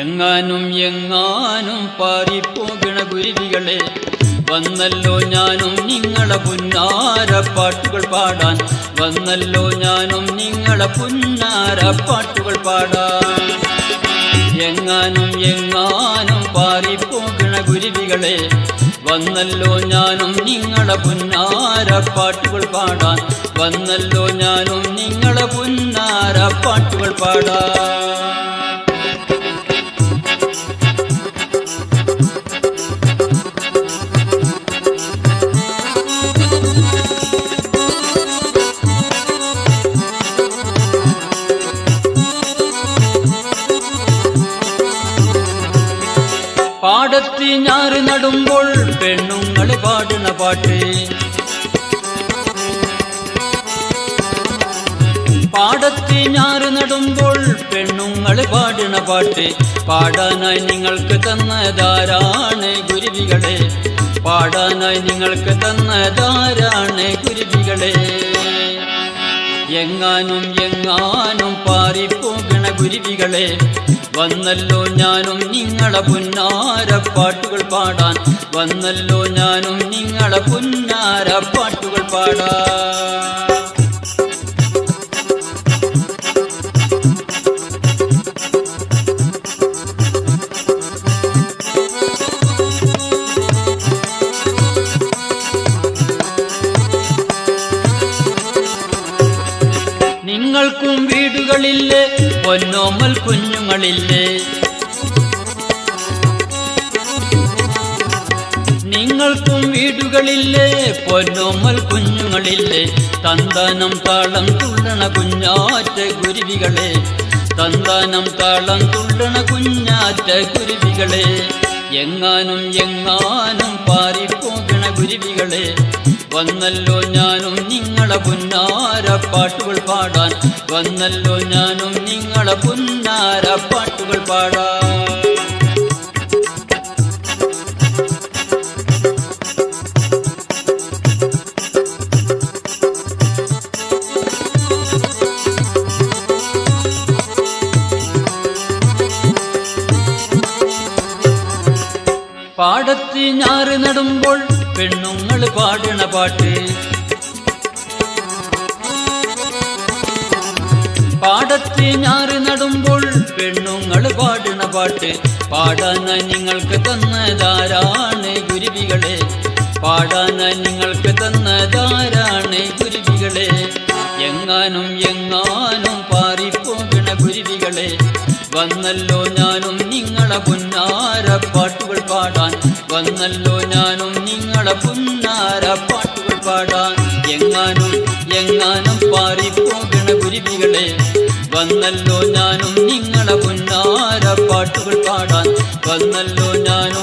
എങ്ങാനും എങ്ങാനും പാറിപ്പോകണ ഗുരുവികളെ വന്നല്ലോ ഞാനും നിങ്ങളെ പുന്നാര പാട്ടുകൾ പാടാൻ. വന്നല്ലോ ഞാനും നിങ്ങളെ പുന്നാര പാട്ടുകൾ പാടാൻ. എങ്ങാനും എങ്ങാനും പാറിപ്പോകണ ഗുരുവികളെ വന്നല്ലോ ഞാനും നിങ്ങളെ പുന്നാര പാട്ടുകൾ പാടാൻ. വന്നല്ലോ ഞാനും നിങ്ങളെ പുന്നാര പാട്ടുകൾ പാടാൻ. പാടത്തി ഞാറ് നടുമ്പോൾ പെണ്ണുങ്ങൾ പാടുന്ന പാട്ട്. പാടത്തി ഞാറ് നടുമ്പോൾ പെണ്ണുങ്ങൾ പാടുന്ന പാട്ട്. പാടാനായി നിങ്ങൾക്ക് തന്നതാരാണ് ഗുരുവികളെ? പാടാനായി നിങ്ങൾക്ക് തന്നതാരാണ് ഗുരുവികളെ? എങ്ങാനും എങ്ങാനും പാറിപ്പോകണ ഗുരുവികളെ വന്നല്ലോ ഞാനും നിങ്ങളെ പുന്നാര പാട്ടുകൾ പാടാൻ. വന്നല്ലോ ഞാനും നിങ്ങളെ പുന്നാര പാട്ടുകൾ പാടാൻ. നിങ്ങൾക്കും വീടുകളില്ലേ പൊന്നോമൽ കുഞ്ഞുങ്ങളില്ലേ? നിങ്ങൾക്കും വീടുകളില്ലേ? പൊന്നോമൽ കുഞ്ഞുങ്ങളില്ലേ? തന്താനം താളം തുള്ളണ കുഞ്ഞാറ്റ ഗുരുവികളെ തന്താനം താളം തുള്ളണ കുഞ്ഞാറ്റ ഗുരുവികളെ എങ്ങാനും എങ്ങാനും പാറിപ്പോകണ ഗുരുവികളെ വന്നല്ലോ ഞാനും നിങ്ങളെ പുന്നാര പാട്ടുകൾ പാടാൻ. വന്നല്ലോ ഞാനും നിങ്ങളെ പുന്നാര പാട്ടുകൾ പാടാൻ. പാടത്തി ഞാറ് നടുമ്പോൾ പെണ്ണുങ്ങൾ പാടണ പാട്ട്. പാടത്തി ഞാറ് നടുമ്പോൾ പെണ്ണുങ്ങൾ പാടണ പാട്ട്. പാടാന നിങ്ങൾക്ക് തന്നതാരാണ് ഗുരുവികളെ? പാടാന നിങ്ങൾക്ക് തന്നതാരാണ് ഗുരുവികളെ? എങ്ങാനും എങ്ങാനും പാറിപ്പോകണ ഗുരുവികളെ. വന്നല്ലോ ഞാനും നിങ്ങളെ വന്നല്ലോ ഞാനും നിങ്ങളെ പുന്നാര പാട്ടുകൾ പാടാൻ. എങ്ങാനും എങ്ങാനും പാറിപ്പോകണ കുരുവികളെ. വന്നല്ലോ ഞാനും നിങ്ങളെ പുന്നാര പാട്ടുകൾ പാടാൻ. വന്നല്ലോ ഞാനും